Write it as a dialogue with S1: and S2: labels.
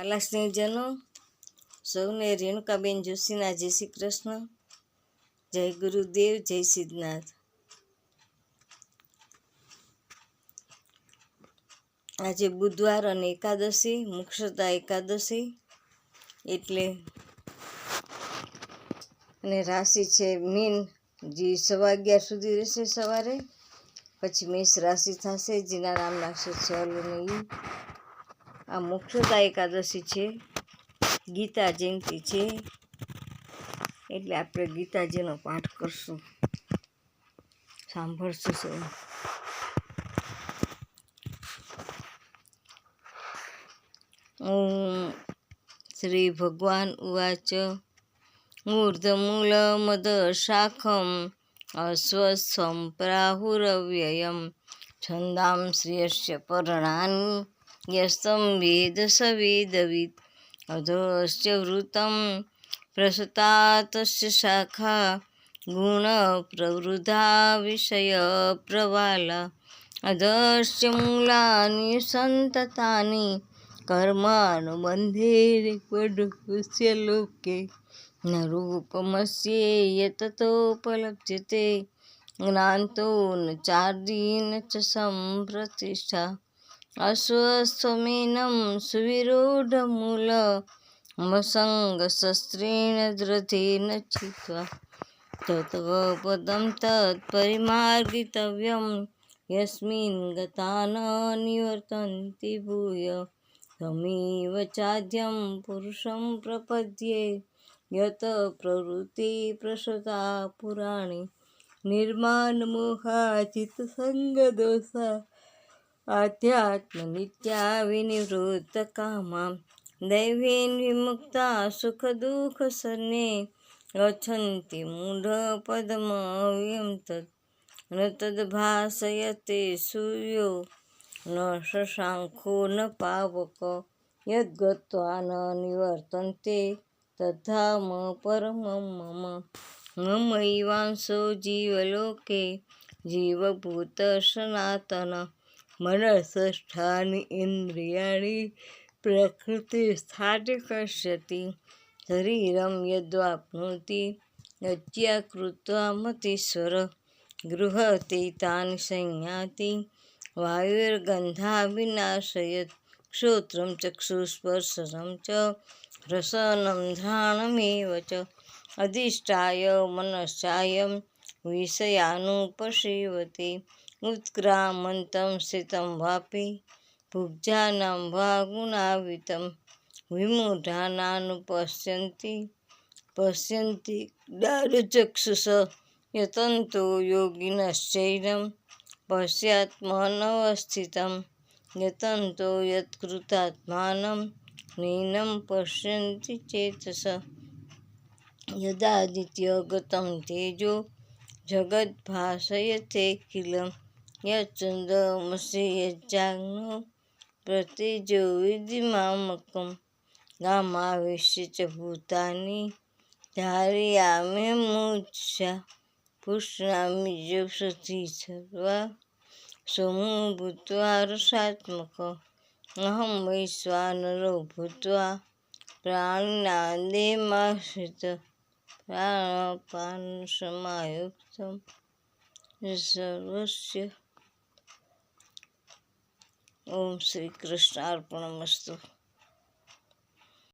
S1: વાલા સ્નેહજનો સૌને રેણુકાબેન જોશીના જય શ્રી કૃષ્ણ. જય ગુરુદેવ, જય સિદ્ધનાથ. આજે બુધવાર અને એકાદશી મુક્ષતા એકાદશી એટલે અને રાશિ છે મીન, જે સવા અગિયાર સુધી રહેશે સવારે. પછી મેષ રાશિ થશે, જેના નામ ચલ અને ઈ આ મોક્ષદા એકાદશી છે. ગીતા જયંતિ છે. એટલે આપણે ગીતાજીનો પાઠ કરશું. સાંભળશું સૌ. શ્રી ભગવાન ઉવાચ. યસ્તમ વેદ સવેદવિદ અધોશ્ચ વૃતમ પ્રસુતા શાખા ગુણ પ્રવૃદ્ધા વિષય પ્રવાલા અધશ્ચ મૂલાની સંતતાની કર્માનુબંધે વડુષ્ય લોકે ન રૂપમસ્યે તતોપલભ્યતે જ્ઞાન તો ન ચાર્દી ન ચ સંપ્રતિષ્ઠા અશ્વસ્વમેનમ સુવિરૂઢમૂલ મસંગશસ્ત્રેણ દ્રથેન છિત્વા તત્વપદમ તત્પરિમાર્ગિતવ્યમ યસ્મિન ગતા ન નિવર્તન્તિ ભૂય તમેવ ચાદ્યમ પુરુષમ પ્રપદ્યે યત પ્રવૃત્તિ પ્રસતા પુરાણી નિર્માણ મોહા ચિત્તસંગ દોષા अध्यात्मनित्या विनिवृत्त कामा दैवेन विमुक्ता सुखदुःखसने गच्छन्ति मूढपदमव्यं तत्। न तद्भासयते सूर्यो न शशाङ्को न पावक। यद्गत्वा न निवर्तन्ते तथा म परमं मम। ममैवांसो जीवलोके जीवभूतसनातन। मनसष्ठानि इन्द्रियाणि प्रकृतिस्थानि पश्यति शरीरं यद्वाप्नोति यज्ञा कृत्वा मतीश्वर गृहते तानि संयाति वायुर्गन्धाविनाशयत् श्रोत्रं चक्षुस्पर्शनं च रसनं घ्राणमेव च अधिष्ठाय मनश्चायं विषयानुपसेवते उत्क्रामन्तं स्थितं वापि भुग्जानां वा गुणावितं विमूढानानुपश्यन्ति पश्यन्ति दारुचक्षुष यतन्तो योगिनश्चैनं पश्यात्मनवस्थितं यतन्तो यत्कृतात्मानं नैनं पश्यन्ति चेतस यदादित्यगतं तेजो जगद्भासयतेऽखिलं यच्चन्द्रमसि यज्जाग्नो प्रतेजो विधिमामकं गामाविश्य च भूतानि धारयाम्यमुष्या पुष्णामि जोषधि सर्वा सोमो भूत्वा रसात्मक अहं वैश्वानरो भूत्वा प्राणिनादेमाश्रित પ્રાણપાન સમાયુક્ત સર્વસ્ય ઓમ શ્રી કૃષ્ણ અર્પણ